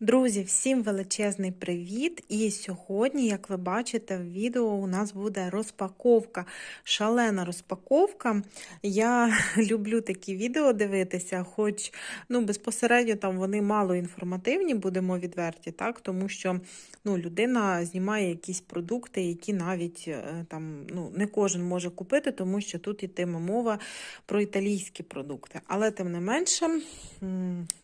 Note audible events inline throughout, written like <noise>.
Друзі, всім величезний привіт! І сьогодні, як ви бачите в відео, у нас буде розпаковка, шалена розпаковка. Я <laughs> люблю такі відео дивитися, хоч ну, безпосередньо там вони мало інформативні, будемо відверті, так? тому що ну, людина знімає якісь продукти, які навіть е, там, ну, не кожен може купити, тому що тут йтиме мова про італійські продукти. Але тим не менше,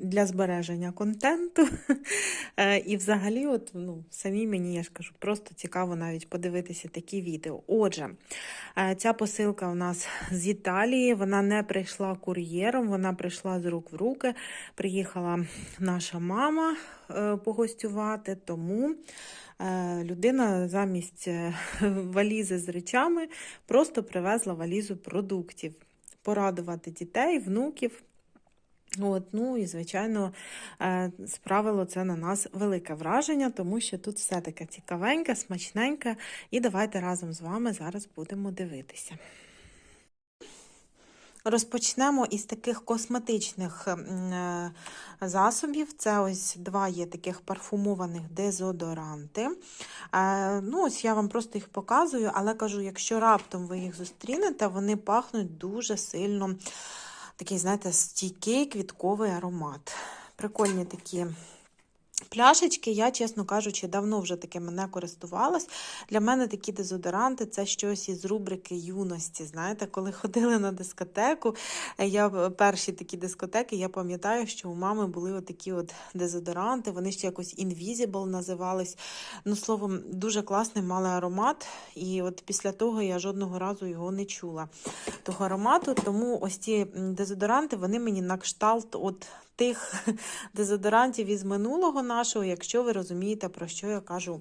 для збереження контенту. <laughs> <laughs> Е, І взагалі, от, ну, самі мені, я ж кажу, просто цікаво навіть подивитися такі відео. Отже, е, ця посилка у нас з Італії, вона не прийшла кур'єром, вона прийшла з рук в руки. Приїхала наша мама е, погостювати, тому людина замість <laughs> валізи з речами просто привезла валізу продуктів. Порадувати дітей, внуків. От, ну і, звичайно, е, справило це на нас велике враження, тому що тут все таке цікавеньке, смачненьке. І давайте разом з вами зараз будемо дивитися. Розпочнемо із таких косметичних е, засобів. Це ось два є таких парфумованих дезодоранти. Е, Ну, ось я вам просто їх показую, але кажу, якщо раптом ви їх зустрінете, вони пахнуть дуже сильно такий, знаєте, стійкий квітковий аромат. Прикольні такі пляшечки. Я, чесно кажучи, давно вже такими не користувалась. Для мене такі дезодоранти це щось із рубрики юності. Знаєте, коли ходили на дискотеку, я перші такі дискотеки, я пам'ятаю, що у мами були отакі от дезодоранти, вони ще якось Invisible називались. Ну, словом, дуже класний мали аромат. І от після того я жодного разу його не чула. Того аромату, тому ось ці дезодоранти, вони мені на кшталт от тих <laughs> дезодорантів із минулого нашого, якщо ви розумієте, про що я кажу.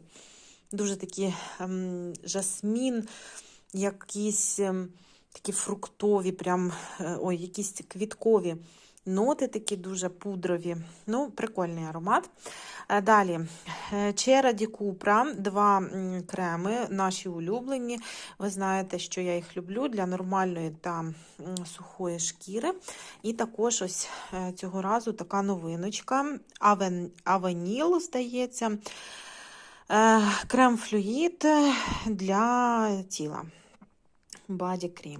Дуже такі ем, жасмін, якісь ем, такі фруктові, прям, е, ой, якісь квіткові ноти такі дуже пудрові. Ну, прикольний аромат. Е, Далі, Чера Ді Купра, два креми, наші улюблені. Ви знаєте, що я їх люблю для нормальної та сухої шкіри. І також ось е, цього разу така новиночка. Авен, Авеніл, здається. Е, Крем флюїд для тіла. Body Cream.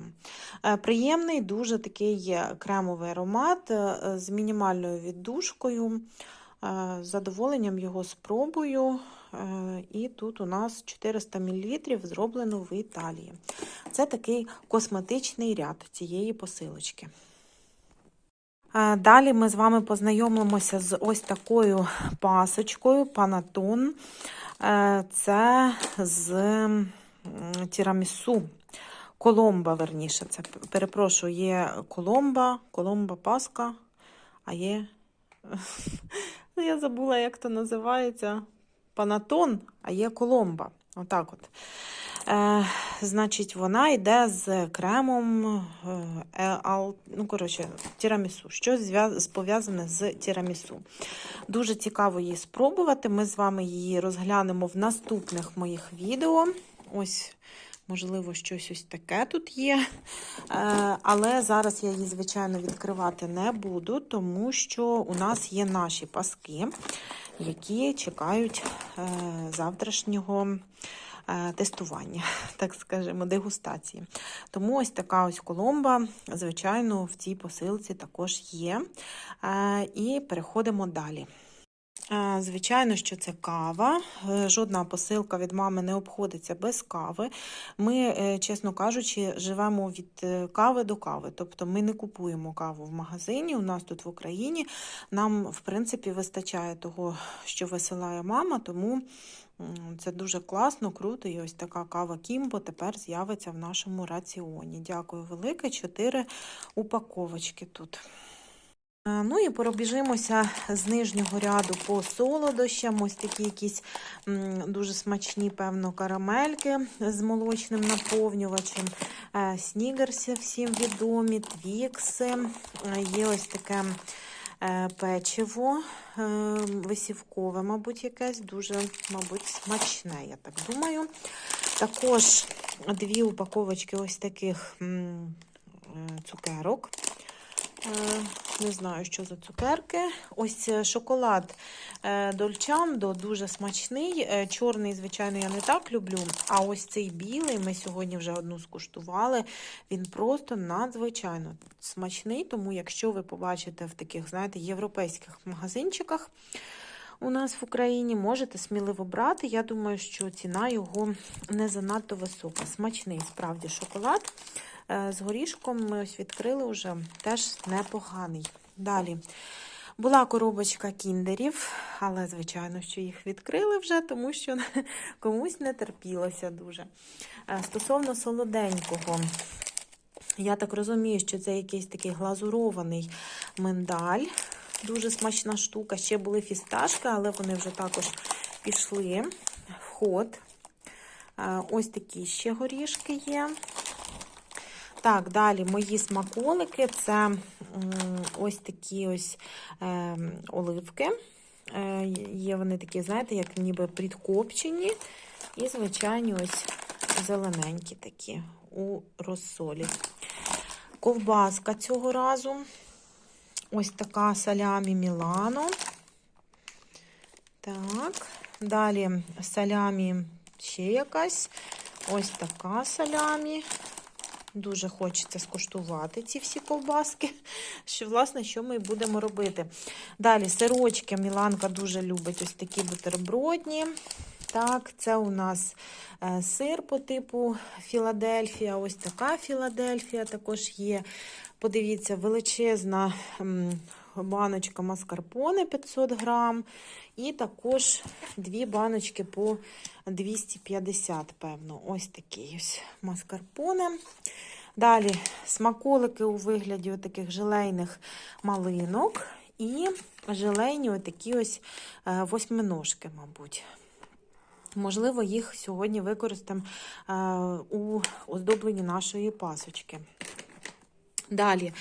Е, Приємний, дуже такий е, кремовий аромат е, з мінімальною віддушкою. Е, З задоволенням його спробую. Е, І тут у нас 400 мл зроблено в Італії. Це такий косметичний ряд цієї посилочки. Е, Далі ми з вами познайомимося з ось такою пасочкою Панатон. Е, Це з тірамісу. Коломба, верніше. Це перепрошую, є коломба, коломба паска, а є. <laughs> Ну, я забула, як то називається. Панатон, а є коломба. Отак от. Е, значить, вона йде з кремом е, ал, ну, коротше, тірамісу. Зв'яз- пов'язане з тірамісу. Дуже цікаво її спробувати. Ми з вами її розглянемо в наступних моїх відео. Ось, можливо, щось ось таке тут є. Е, але зараз я її, звичайно, відкривати не буду, тому що у нас є наші паски, які чекають е, завтрашнього е, тестування, <laughs> так скажемо, дегустації. Тому ось така ось коломба, звичайно, в цій посилці також є. І переходимо далі. Звичайно, що це кава. Е, Жодна посилка від мами не обходиться без кави. Ми, е, чесно кажучи, живемо від е, кави до кави. Тобто ми не купуємо каву в магазині. У нас тут в Україні нам, в принципі, вистачає того, що висилає мама, тому це дуже класно, круто. І ось така кава Кімбо тепер з'явиться в нашому раціоні. Дякую велике. Чотири упаковочки тут. Ну і пробіжимося з нижнього ряду по солодощам. Ось такі якісь дуже смачні, певно, карамельки з молочним наповнювачем. Е, Снігерси всім відомі, твікси. Е, Є ось таке е, печиво висівкове, мабуть, якесь, дуже, мабуть, смачне, я так думаю. Також дві упаковочки ось таких цукерок. Е, Не знаю, що за цукерки. Ось е, шоколад е, Дольчандо дуже смачний. Е, Чорний, звичайно, я не так люблю. А ось цей білий, ми сьогодні вже одну скуштували. Він просто надзвичайно смачний. Тому, якщо ви побачите в таких, знаєте, європейських магазинчиках у нас в Україні, можете сміливо брати. Я думаю, що ціна його не занадто висока. Смачний, справді, шоколад. Е, З горішком ми ось відкрили вже теж непоганий. Далі була коробочка кіндерів, але, звичайно, що їх відкрили вже, тому що <laughs> комусь не терпілося дуже. Е, Стосовно солоденького, я так розумію, що це якийсь такий глазурований миндаль. Дуже смачна штука. Ще були фісташки, але вони вже також пішли в ход. Е, Ось такі ще горішки є. Так, далі мої смаколики це ось такі ось е, оливки. Е, є вони такі, знаєте, як ніби підкопчені. І, звичайні, ось зелененькі такі у розсолі. Ковбаска цього разу. Ось така салямі Мілано. Так, далі салямі ще якась. Ось така салямі. Дуже хочеться скуштувати ці всі ковбаски. <laughs> Що, власне, що ми будемо робити. Далі сирочки. Міланка дуже любить ось такі бутербродні. Так, це у нас е, сир по типу Філадельфія. Ось така Філадельфія також є. Подивіться, величезна баночка маскарпоне 500 грам. І також дві баночки по 250, певно. Ось такі ось маскарпоне. Далі смаколики у вигляді таких желейних малинок. І желейні отакі ось е, восьминожки, мабуть. Можливо, їх сьогодні використаємо е, у оздобленні нашої пасочки. Далі,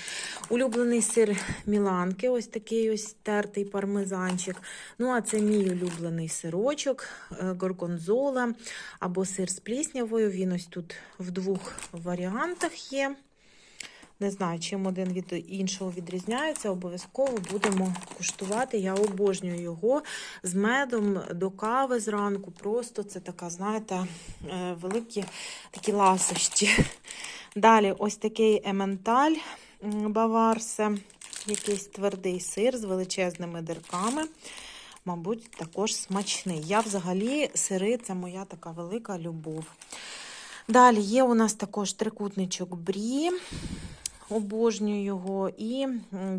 улюблений сир Міланки, ось такий ось тертий пармезанчик. Ну, а це мій улюблений сирочок, е, горгонзола або сир з пліснявою. Він ось тут в двох варіантах є. Не знаю, чим один від іншого відрізняється. Обов'язково будемо куштувати. Я обожнюю його з медом до кави зранку. Просто це така, знаєте, е, великі такі ласощі. Далі ось такий ементаль баварсе, якийсь твердий сир з величезними дирками. Мабуть, також смачний. Я взагалі сири це моя така велика любов. Далі є у нас також трикутничок брі. Обожнюю його. І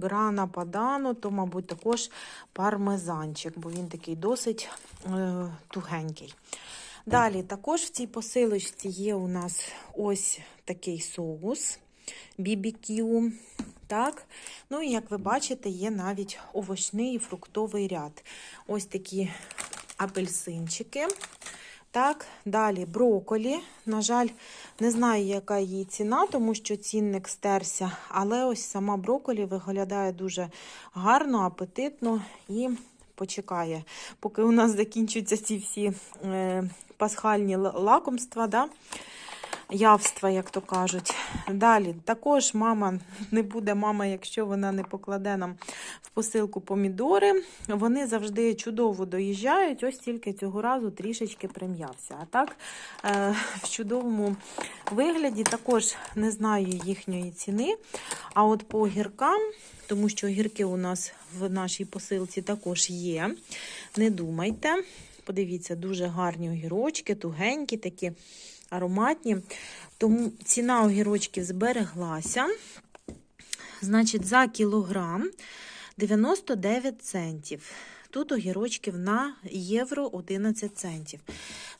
грана падано, то, мабуть, також пармезанчик, бо він такий досить е, тугенький. Далі, також в цій посилочці є у нас ось такий соус BBQ. Так? Ну і як ви бачите, є навіть овочний і фруктовий ряд. Ось такі апельсинчики. Так, далі броколі. На жаль, не знаю, яка її ціна, тому що цінник стерся. Але ось сама броколі виглядає дуже гарно, апетитно і почекає, поки у нас закінчуються ці всі е, пасхальні лакомства. Да? Явства, як то кажуть. Далі, також мама не буде мама, якщо вона не покладе нам в посилку помідори. Вони завжди чудово доїжджають. Ось тільки цього разу трішечки прим'явся. А так, е, в чудовому вигляді також не знаю їхньої ціни. А от по огіркам, тому що огірки у нас в нашій посилці також є. Не думайте. Подивіться, дуже гарні огірочки, тугенькі такі ароматні. Тому ціна огірочків збереглася. Значить, за кілограм 99 центів. Тут огірочків на євро 11 центів.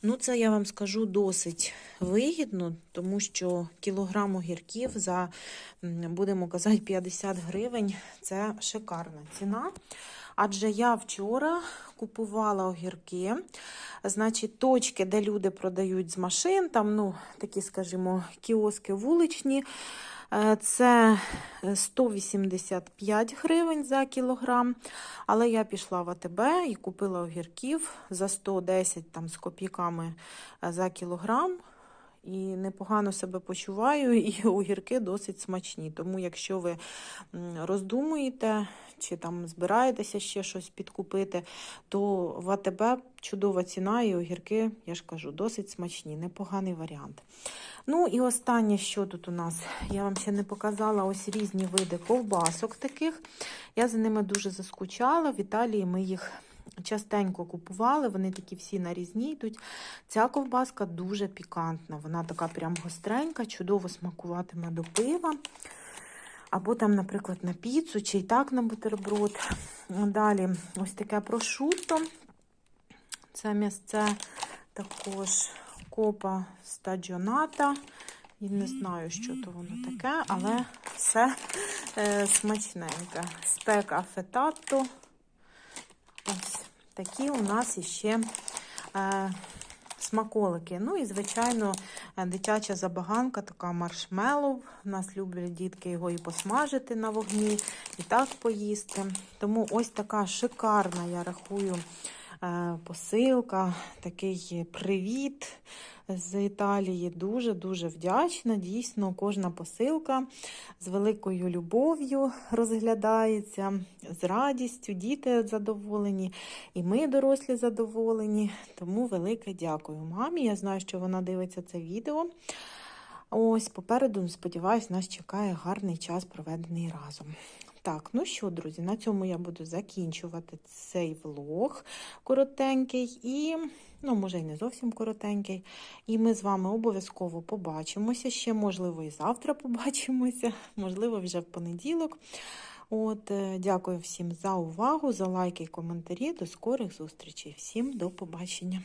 Ну, це я вам скажу досить вигідно, тому що кілограм огірків за, будемо казати, 50 гривень це шикарна ціна. Адже я вчора купувала огірки. Значить, точки, де люди продають з машин, там, ну, такі, скажімо, кіоски вуличні. Е, Це 185 гривень за кілограм. Але я пішла в АТБ і купила огірків за 110 там, з копійками е, за кілограм. І непогано себе почуваю, <laughs> і огірки досить смачні. Тому, якщо ви роздумуєте чи там збираєтеся ще щось підкупити, то в АТБ чудова ціна, і огірки, я ж кажу, досить смачні, непоганий варіант. Ну і останнє, що тут у нас, я вам ще не показала ось різні види ковбасок таких. Я за ними дуже заскучала. В Італії ми їх частенько купували, вони такі всі нарізні йдуть. Ця ковбаска дуже пікантна, вона така прям гостренька, чудово смакуватиме до пива. Або там, наприклад, на піцу, чи й так на бутерброд. Далі ось таке прошутто. Це місце також копа стаджоната. І не знаю, що то воно таке, але все е, смачненьке. Спек афетато. Такі у нас іще е, смаколики. Ну і, звичайно, дитяча забаганка, така маршмеллоу. У нас люблять дітки його і посмажити на вогні, і так поїсти. Тому ось така шикарна, я рахую, посилка, такий привіт з Італії. Дуже-дуже вдячна. Дійсно, кожна посилка з великою любов'ю розглядається, з радістю. Діти задоволені, і ми, дорослі, задоволені. Тому велике дякую мамі. Я знаю, що вона дивиться це відео. Ось попереду, сподіваюсь, нас чекає гарний час, проведений разом. Так, ну що, друзі, на цьому я буду закінчувати цей влог коротенький і, ну, може, і не зовсім коротенький. І ми з вами обов'язково побачимося. Ще, можливо, і завтра побачимося, <laughs> можливо, вже в понеділок. От, е, дякую всім за увагу, за лайки і коментарі. До скорих зустрічей. Всім до побачення.